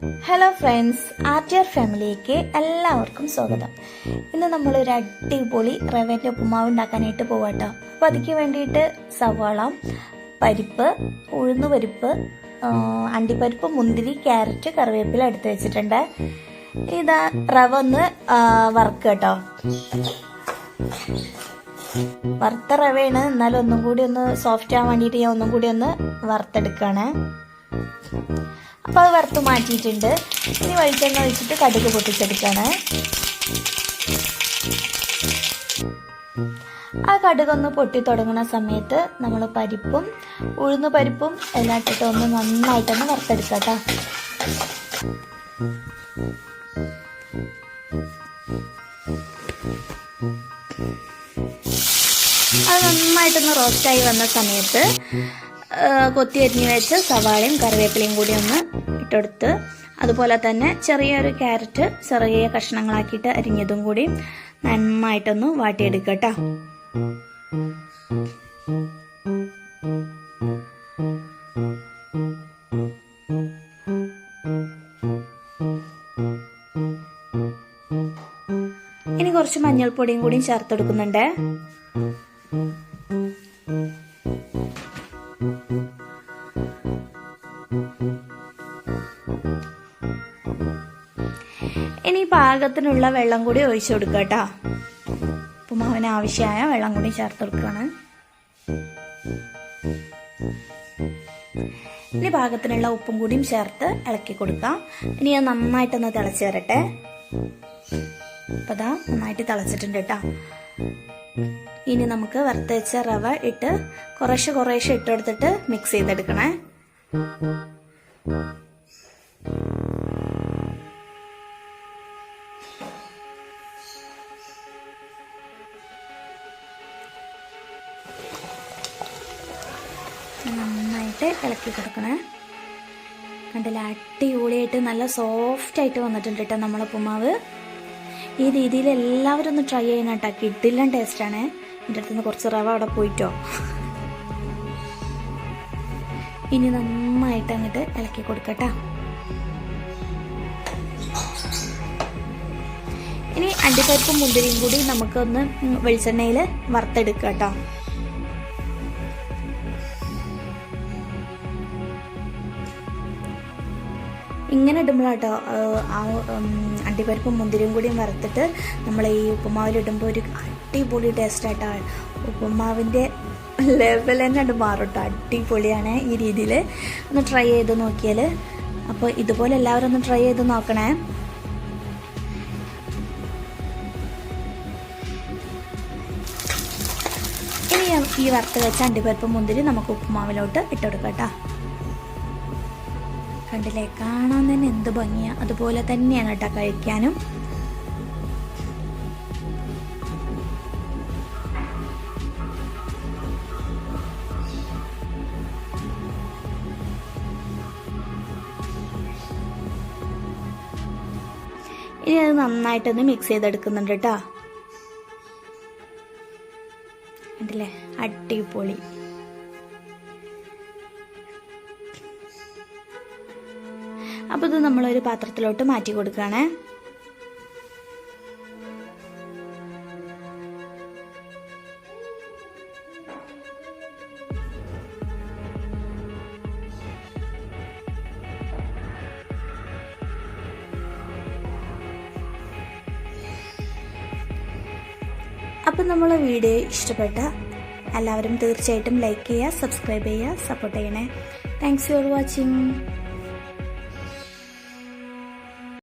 Hello friends are ഫാമിലിക്ക് എല്ലാവർക്കും സ്വാഗതം. ഇന്ന് നമ്മൾ ഒരു അടിപൊളി റവന്റെ ഉപ്പുമാവ് ഉണ്ടാക്കാനായിട്ട് പോവാട്ടോ. അപ്പോൾ അതിക്ക് വേണ്ടിയിട്ട് സവാള പരിപ്പ് ഉഴുന്ന് പരിപ്പ് അണ്ടിപ്പരിപ്പ് മുന്തിരി ക്യാരറ്റ് കറിവേപ്പില എടുത്ത് വെച്ചിട്ടുണ്ട്. ഇതാ റവ ഒന്ന് വറുക്കുക കേട്ടോ. വറുത്ത റവയാണ്. എന്നാലും ഒന്നും കൂടി ഒന്ന് സോഫ്റ്റ് ആവാൻ വേണ്ടിയിട്ട് ഞാൻ ഒന്നും കൂടി ഒന്ന് വറുത്തെടുക്കുകയാണ് അപ്പോൾ അത് വറുത്ത് മാറ്റിയിട്ടുണ്ട്. ഇനി വെളിച്ചെണ്ണ ഒഴിച്ചിട്ട് കടുക് പൊട്ടിച്ചെടുക്കാണ്. ആ കടുകൊന്ന് പൊട്ടി തുടങ്ങുന്ന സമയത്ത് നമ്മൾ പരിപ്പും ഉഴുന്ന് പരിപ്പും എല്ലാം ഇട്ടിട്ട് ഒന്ന് നന്നായിട്ടൊന്ന് വറുത്തെടുക്കാം അത് നന്നായിട്ടൊന്ന് റോസ്റ്റായി വന്ന സമയത്ത് കൊത്തി അരിഞ്ഞ് വെച്ച് സവാളയും കറിവേപ്പിലയും കൂടി ഒന്ന് ഇട്ടെടുത്ത് അതുപോലെ തന്നെ ചെറിയൊരു ക്യാരറ്റ് ചെറിയ കഷ്ണങ്ങളാക്കിയിട്ട് അരിഞ്ഞതും കൂടി നന്നായിട്ടൊന്ന് വാട്ടിയെടുക്കുക കേട്ടോ. ഇനി കുറച്ച് മഞ്ഞൾപ്പൊടിയും കൂടിയും ചേർത്തെടുക്കുന്നുണ്ട്. ഇനി പാകത്തിനുള്ള വെള്ളം കൂടി ഒഴിച്ചു കൊടുക്കുക കേട്ടോ. ഉപ്പുമാവിന് ആവശ്യമായ വെള്ളം കൂടി ചേർത്ത് കൊടുക്കുകയാണ് ഇനി പാകത്തിനുള്ള ഉപ്പും കൂടിയും ചേർത്ത് ഇളക്കി കൊടുക്കാം. ഇനി അത് നന്നായിട്ടൊന്ന് തിളച്ച് വരട്ടെ. അപ്പതാ നന്നായിട്ട് തിളച്ചിട്ടുണ്ട് കേട്ടോ. ഇനി നമുക്ക് വറുത്തുവെച്ച റവ ഇട്ട് കുറേശ്ശെ കുറേശ്ശെ ഇട്ടെടുത്തിട്ട് മിക്സ് ചെയ്തെടുക്കണേ. നന്നായിട്ട് ഇളക്കി കൊടുക്കണേ. കണ്ടില്ല? അടിപൊളിയായിട്ട് നല്ല സോഫ്റ്റ് ആയിട്ട് വന്നിട്ടുണ്ട് കേട്ടോ നമ്മളെ ഉപ്പുമാവ്. ഈ രീതിയിൽ എല്ലാവരും ഒന്ന് ട്രൈ ചെയ്യണം കേട്ടോ. കിട്ടില്ല ടേസ്റ്റാണ് എന്റെ അടുത്ത് നിന്ന് കുറച്ച് റവ അവിടെ പോയിട്ടോ. ഇനി നന്നായിട്ട് അങ്ങോട്ട് ഇളക്കി കൊടുക്കട്ടോ ഇനി അണ്ടിപ്പരിപ്പും മുന്തിരിയും കൂടി നമുക്കൊന്ന് വെളിച്ചെണ്ണയിൽ വറുത്തെടുക്കാം കേട്ടോ. ഇങ്ങനെ ഇടുമ്പോഴാട്ടോ ആ അണ്ടിപ്പരിപ്പും മുന്തിരിയും കൂടിയും വറുത്തിട്ട് നമ്മൾ ഈ ഉപ്പുമാവിലിടുമ്പോൾ ഒരു അടിപൊളി ടേസ്റ്റായിട്ടോ ഉപ്പുമാവിന്റെ ലെവൽ തന്നെ അത് മാറും കേട്ടോ അടിപൊളിയാണ് ഈ രീതിയിൽ ഒന്ന് ട്രൈ ചെയ്ത് നോക്കിയാൽ അപ്പോൾ ഇതുപോലെ എല്ലാവരും ഒന്ന് ട്രൈ ചെയ്ത് നോക്കണേ. ഈ വറുത്ത് വെച്ച അണ്ടിപ്പരിപ്പ് മുന്തിരി നമുക്ക് ഉപ്പുമാവിലോട്ട് ഇട്ടുകൊടുക്കാം കേട്ടോ കണ്ടില്ലേ? കാണാൻ തന്നെ എന്ത് ഭംഗിയാ. അതുപോലെ തന്നെയാണ് കേട്ടോ കഴിക്കാനും. ഇനി അത് നന്നായിട്ടൊന്ന് മിക്സ് ചെയ്തെടുക്കുന്നുണ്ട് കേട്ടോ. കണ്ടില്ലേ? അടിപൊളി. അപ്പോൾ ഇത് നമ്മളൊരു പാത്രത്തിലോട്ട് മാറ്റി കൊടുക്കുകയാണേ അപ്പം നമ്മളെ വീഡിയോ ഇഷ്ടപ്പെട്ട എല്ലാവരും തീർച്ചയായിട്ടും ലൈക്ക് ചെയ്യുക സബ്സ്ക്രൈബ് ചെയ്യുക സപ്പോർട്ട് ചെയ്യണേ. Thanks for watching